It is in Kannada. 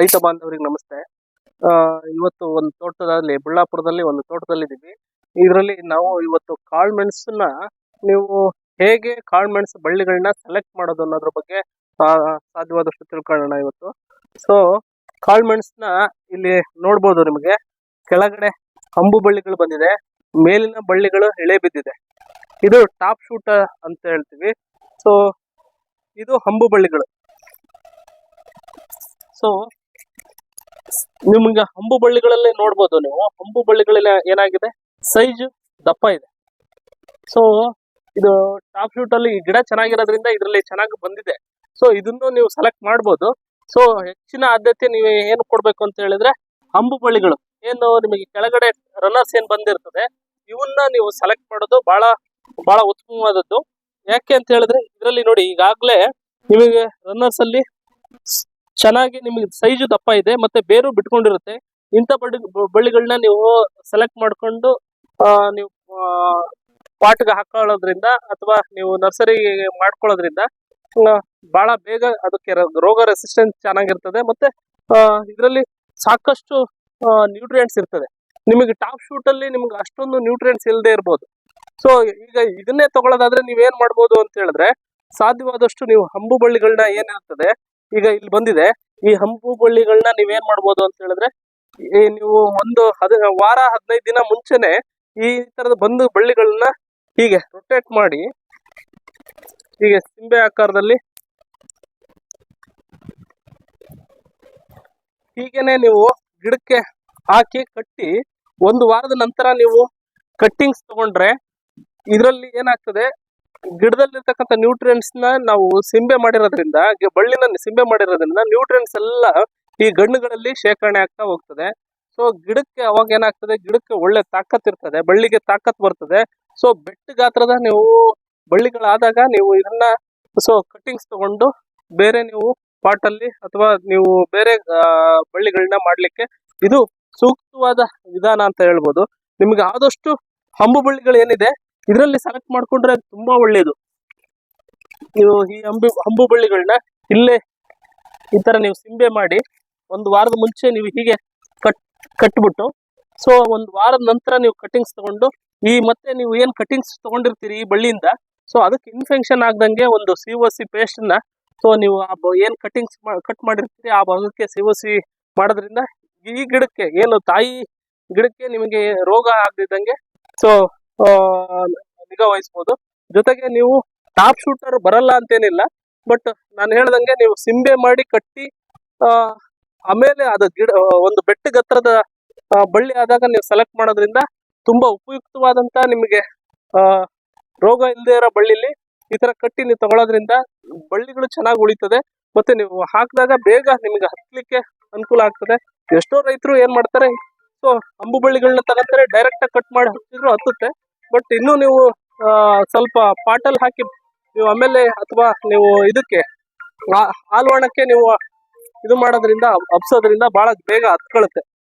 ರೈತ ಬಾಂಧವರಿಗೆ ನಮಸ್ತೆ. ಇವತ್ತು ಒಂದು ತೋಟದಲ್ಲಿ, ಬಳ್ಳಾಪುರದಲ್ಲಿ ಒಂದು ತೋಟದಲ್ಲಿ ತೋಟದಲ್ಲಿದ್ದೀವಿ. ಇದರಲ್ಲಿ ನಾವು ಇವತ್ತು ಕಾಳು ಮೆಣಸನ್ನ ನೀವು ಹೇಗೆ ಕಾಳು ಮೆಣಸು ಬಳ್ಳಿಗಳನ್ನ ಸೆಲೆಕ್ಟ್ ಮಾಡೋದು ಅನ್ನೋದ್ರ ಬಗ್ಗೆ ಸಾಧ್ಯವಾದಷ್ಟು ತಿಳ್ಕೊಳ್ಳೋಣ ಇವತ್ತು. ಸೊ ಕಾಳು ಮೆಣಸನ್ನ ಇಲ್ಲಿ ನೋಡ್ಬೋದು ನಿಮಗೆ. ಕೆಳಗಡೆ ಅಂಬು ಬಳ್ಳಿಗಳು ಬಂದಿದೆ. ಮೇಲಿನ ಬಳ್ಳಿಗಳು ಎಳೆ ಬಿದ್ದಿದೆ. ಇದು ಟಾಪ್ ಶೂಟ್ ಅಂತ ಹೇಳ್ತೀವಿ. ಸೊ ಇದು ಹಂಬು ಬಳ್ಳಿಗಳು. ಸೊ ನಿಮ್ಗೆ ಹಂಬು ಬಳ್ಳಿಗಳಲ್ಲೇ ನೋಡ್ಬೋದು ನೀವು. ಹಂಬು ಬಳ್ಳಿಗಳಲ್ಲಿ ಏನಾಗಿದೆ? ಸೈಜ್ ದಪ್ಪ ಇದೆ. ಸೊ ಇದು ಟಾಪ್ ಶೂಟ್ ಅಲ್ಲಿ ಗಿಡ ಚೆನ್ನಾಗಿರೋದ್ರಿಂದ ಇದರಲ್ಲಿ ಚೆನ್ನಾಗಿ ಬಂದಿದೆ. ಸೊ ಇದನ್ನು ನೀವು ಸೆಲೆಕ್ಟ್ ಮಾಡ್ಬೋದು. ಸೊ ಹೆಚ್ಚಿನ ಆದ್ಯತೆ ನೀವು ಏನು ಕೊಡ್ಬೇಕು ಅಂತ ಹೇಳಿದ್ರೆ ಹಂಬು ಬಳ್ಳಿಗಳು. ಏನು ನಿಮಗೆ ಕೆಳಗಡೆ ರನ್ನರ್ಸ್ ಏನ್ ಬಂದಿರ್ತದೆ, ಇವನ್ನ ನೀವು ಸೆಲೆಕ್ಟ್ ಮಾಡೋದು ಬಹಳ ಬಹಳ ಉತ್ತಮವಾದದ್ದು. ಯಾಕೆ ಅಂತ ಹೇಳಿದ್ರೆ, ಇದರಲ್ಲಿ ನೋಡಿ ಈಗಾಗಲೇ ನಿಮಗೆ ರನ್ನರ್ಸ್ ಅಲ್ಲಿ ಚೆನ್ನಾಗಿ ನಿಮಗೆ ಸೈಜು ದಪ್ಪ ಇದೆ, ಮತ್ತೆ ಬೇರು ಬಿಟ್ಕೊಂಡಿರುತ್ತೆ. ಇಂಥ ಬಳ್ಳಿ ಬಳ್ಳಿಗಳನ್ನ ನೀವು ಸೆಲೆಕ್ಟ್ ಮಾಡ್ಕೊಂಡು ನೀವು ಪಾಟ್ಗೆ ಹಾಕೊಳ್ಳೋದ್ರಿಂದ ಅಥವಾ ನೀವು ನರ್ಸರಿ ಮಾಡ್ಕೊಳ್ಳೋದ್ರಿಂದ ಬಹಳ ಬೇಗ ಅದಕ್ಕೆ ರೋಗ ರೆಸಿಸ್ಟೆನ್ಸ್ ಚೆನ್ನಾಗಿರ್ತದೆ. ಮತ್ತೆ ಇದರಲ್ಲಿ ಸಾಕಷ್ಟು ನ್ಯೂಟ್ರಿಯೆಂಟ್ಸ್ ಇರ್ತದೆ. ನಿಮಗೆ ಟಾಪ್ ಶೂಟ್ ಅಲ್ಲಿ ನಿಮ್ಗೆ ಅಷ್ಟೊಂದು ನ್ಯೂಟ್ರಿಯೆಂಟ್ಸ್ ಇಲ್ಲದೆ ಇರ್ಬೋದು. ಸೊ ಈಗ ಇದನ್ನೇ ತಗೊಳ್ಳೋದಾದ್ರೆ ನೀವೇನ್ ಮಾಡ್ಬೋದು ಅಂತ ಹೇಳಿದ್ರೆ, ಸಾಧ್ಯವಾದಷ್ಟು ನೀವು ಹಂಬು ಬಳ್ಳಿಗಳನ್ನ ಏನಿರ್ತದೆ ಈಗ ಇಲ್ಲಿ ಬಂದಿದೆ. ಈ ಹಂಪು ಬಳ್ಳಿಗಳನ್ನ ನೀವೇನ್ ಮಾಡ್ಬೋದು ಅಂತ ಹೇಳಿದ್ರೆ ನೀವು ಒಂದು ಹದ, ವಾರ ಹದಿನೈದು ದಿನ ಮುಂಚೆನೆ ಈ ತರದ ಬಂದು ಬಳ್ಳಿಗಳನ್ನ ಹೀಗೆ ರೊಟೇಟ್ ಮಾಡಿ, ಹೀಗೆ ಸಿಂಬೆ ಆಕಾರದಲ್ಲಿ ಹೀಗೇನೆ ನೀವು ಗಿಡಕ್ಕೆ ಹಾಕಿ ಕಟ್ಟಿ, ಒಂದು ವಾರದ ನಂತರ ನೀವು ಕಟ್ಟಿಂಗ್ಸ್ ತಗೊಂಡ್ರೆ ಇದರಲ್ಲಿ ಏನಾಗ್ತದೆ ಗಿಡದಲ್ಲಿರ್ತಕ್ಕಂಥ ನ್ಯೂಟ್ರಿಯೆಂಟ್ಸ್ನ ನಾವು ಸಿಂಬೆ ಮಾಡಿರೋದ್ರಿಂದ ಬಳ್ಳಿನ ಸಿಂಬೆ ಮಾಡಿರೋದ್ರಿಂದ ನ್ಯೂಟ್ರಿಯೆಂಟ್ಸ್ ಎಲ್ಲ ಈ ಗಣ್ಣುಗಳಲ್ಲಿ ಶೇಖರಣೆ ಆಗ್ತಾ ಹೋಗ್ತದೆ. ಸೊ ಗಿಡಕ್ಕೆ ಅವಾಗ ಏನಾಗ್ತದೆ? ಗಿಡಕ್ಕೆ ಒಳ್ಳೆ ತಾಕತ್ ಇರ್ತದೆ, ಬಳ್ಳಿಗೆ ತಾಕತ್ ಬರ್ತದೆ. ಸೊ ಬೆಟ್ಟ ಗಾತ್ರದ ನೀವು ಬಳ್ಳಿಗಳಾದಾಗ ನೀವು ಇದನ್ನ ಸೊ ಕಟ್ಟಿಂಗ್ಸ್ ತಗೊಂಡು ಬೇರೆ ನೀವು ಪಾಟ್ ಅಲ್ಲಿ ಅಥವಾ ನೀವು ಬೇರೆ ಬಳ್ಳಿಗಳನ್ನ ಮಾಡ್ಲಿಕ್ಕೆ ಇದು ಸೂಕ್ತವಾದ ವಿಧಾನ ಅಂತ ಹೇಳ್ಬೋದು. ನಿಮ್ಗೆ ಆದಷ್ಟು ಹಂಬು ಬಳ್ಳಿಗಳು ಏನಿದೆ ಇದರಲ್ಲಿ ಸೆಲೆಕ್ಟ್ ಮಾಡ್ಕೊಂಡ್ರೆ ತುಂಬಾ ಒಳ್ಳೇದು. ನೀವು ಈ ಅಂಬಿ, ಅಂಬು ಬಳ್ಳಿಗಳನ್ನ ಇಲ್ಲೇ ಈ ತರ ನೀವು ಸಿಂಬೆ ಮಾಡಿ ಒಂದು ವಾರದ ಮುಂಚೆ ನೀವು ಹೀಗೆ ಕಟ್, ಕಟ್ಬಿಟ್ಟು ಸೊ ಒಂದು ವಾರದ ನಂತರ ನೀವು ಕಟಿಂಗ್ಸ್ ತಗೊಂಡು, ಈ ಮತ್ತೆ ನೀವು ಏನು ಕಟಿಂಗ್ಸ್ ತಗೊಂಡಿರ್ತೀರಿ ಈ ಬಳ್ಳಿಯಿಂದ ಸೊ ಅದಕ್ಕೆ ಇನ್ಫೆಕ್ಷನ್ ಆಗ್ದಂಗೆ ಒಂದು ಸಿ ಒ ಸಿ ಪೇಸ್ಟ್ನ ಸೊ ನೀವು ಆ ಏನ್ ಕಟಿಂಗ್ಸ್ ಕಟ್ ಮಾಡಿರ್ತೀರಿ ಆ ಭಾಗಕ್ಕೆ ಸಿ ಒ ಸಿ ಮಾಡೋದ್ರಿಂದ ಈ ಗಿಡಕ್ಕೆ, ಏನು ತಾಯಿ ಗಿಡಕ್ಕೆ ನಿಮಗೆ ರೋಗ ಆಗದಿದ್ದಂಗೆ ಸೊ ನಿಗಾ ವಹಿಸ್ಬೋದು ಜೊತೆಗೆ ನೀವು ಟಾಪ್ ಶೂಟರ್ ಬರಲ್ಲ ಅಂತೇನಿಲ್ಲ ಬಟ್ ನಾನು ಹೇಳ್ದಂಗೆ ನೀವು ಸಿಂಬೆ ಮಾಡಿ ಕಟ್ಟಿ ಆಮೇಲೆ ಅದು ಗಿಡ ಒಂದು ಬೆಟ್ಟ ಗತ್ರದ ಬಳ್ಳಿ ಆದಾಗ ನೀವು ಸೆಲೆಕ್ಟ್ ಮಾಡೋದ್ರಿಂದ ತುಂಬಾ ಉಪಯುಕ್ತವಾದಂತ ನಿಮಗೆ ಆ, ರೋಗ ಇಲ್ಲದೆ ಇರೋ ಬಳ್ಳಿಲಿ ಈ ತರ ಕಟ್ಟಿ ನೀವು ತಗೊಳ್ಳೋದ್ರಿಂದ ಬಳ್ಳಿಗಳು ಚೆನ್ನಾಗಿ ಉಳಿತದೆ. ಮತ್ತೆ ನೀವು ಹಾಕಿದಾಗ ಬೇಗ ನಿಮಗೆ ಹತ್ತಲಿಕ್ಕೆ ಅನುಕೂಲ ಆಗ್ತದೆ. ಎಷ್ಟೋ ರೈತರು ಏನ್ ಮಾಡ್ತಾರೆ ಸೊ ಅಂಬು ಬಳ್ಳಿಗಳನ್ನ ತಗೊಂತಾರೆ ಡೈರೆಕ್ಟ್ ಕಟ್ ಮಾಡಿ ಹತ್ತಿದ್ರು ಹತ್ತುತ್ತೆ. ಬಟ್ ಇನ್ನು ನೀವು ಸ್ವಲ್ಪ ಪಾಟಲ್ ಹಾಕಿ, ನೀವು ಆಮೇಲೆ ಅಥವಾ ನೀವು ಇದಕ್ಕೆ, ಆ- ಹಾಲ್ವಾಣಕ್ಕೆ ನೀವು ಇದು ಮಾಡೋದ್ರಿಂದ ಹಬ್ಸೋದ್ರಿಂದ ಬಹಳ ಬೇಗ ಹತ್ಕೊಳುತ್ತೆ.